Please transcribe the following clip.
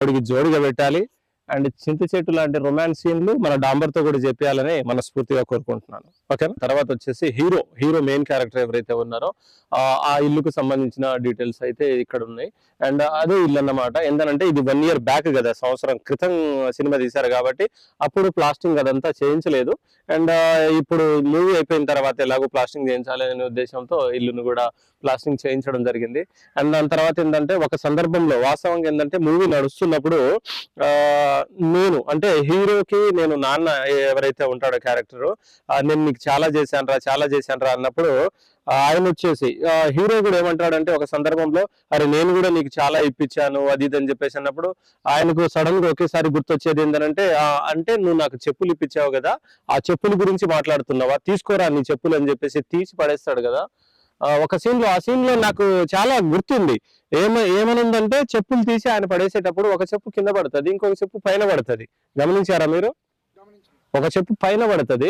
జోడిగా పెట్టాలి. అండ్ చింత చెట్టు లాంటి రొమాన్స్ సీన్లు మన డాంబర్తో కూడా చెప్పాలని మనస్ఫూర్తిగా కోరుకుంటున్నాను. ఓకేనా తర్వాత వచ్చేసి హీరో హీరో మెయిన్ క్యారెక్టర్ ఎవరైతే ఉన్నారో ఆ ఆ ఇల్లుకు సంబంధించిన డీటెయిల్స్ అయితే ఇక్కడ ఉన్నాయి. అండ్ అదే ఇల్లు అన్నమాట ఏంటంటే ఇది వన్ ఇయర్ బ్యాక్ కదా సంవత్సరం క్రితం సినిమా తీశారు కాబట్టి అప్పుడు ప్లాస్టింగ్ అదంతా చేయించలేదు. అండ్ ఇప్పుడు మూవీ అయిపోయిన తర్వాత ఎలాగో ప్లాస్టింగ్ చేయించాలి అనే ఉద్దేశంతో ఇల్లును కూడా ప్లాస్టింగ్ చేయించడం జరిగింది. అండ్ దాని తర్వాత ఏంటంటే ఒక సందర్భంలో వాస్తవంగా ఏంటంటే మూవీ నడుస్తున్నప్పుడు ఆ నేను అంటే హీరోకి నేను నాన్న ఎవరైతే ఉంటాడో క్యారెక్టర్ నేను నీకు చాలా చేశాను రా చాలా చేశాను రా అన్నప్పుడు ఆయన వచ్చేసి హీరో కూడా ఏమంటాడంటే ఒక సందర్భంలో అరే నేను కూడా నీకు చాలా ఇప్పించాను అది ఇది అని చెప్పేసి అన్నప్పుడు ఆయనకు సడన్గా ఒకేసారి గుర్తొచ్చేది ఏంటంటే అంటే నువ్వు నాకు చెప్పులు ఇప్పించావు కదా ఆ చెప్పుల గురించి మాట్లాడుతున్నావా తీసుకోరా నీ చెప్పులు అని చెప్పేసి తీసి పడేస్తాడు కదా. ఒక సీన్లో ఆ సీన్లో నాకు చాలా గుర్తుంది. ఏమ ఏమనుందంటే చెప్పులు తీసి ఆయన పడేసేటప్పుడు ఒక చెప్పు కింద పడుతుంది ఇంకొక చెప్పు పైన పడుతుంది. గమనించారా మీరు? ఒక చెప్పు పైన పడుతుంది.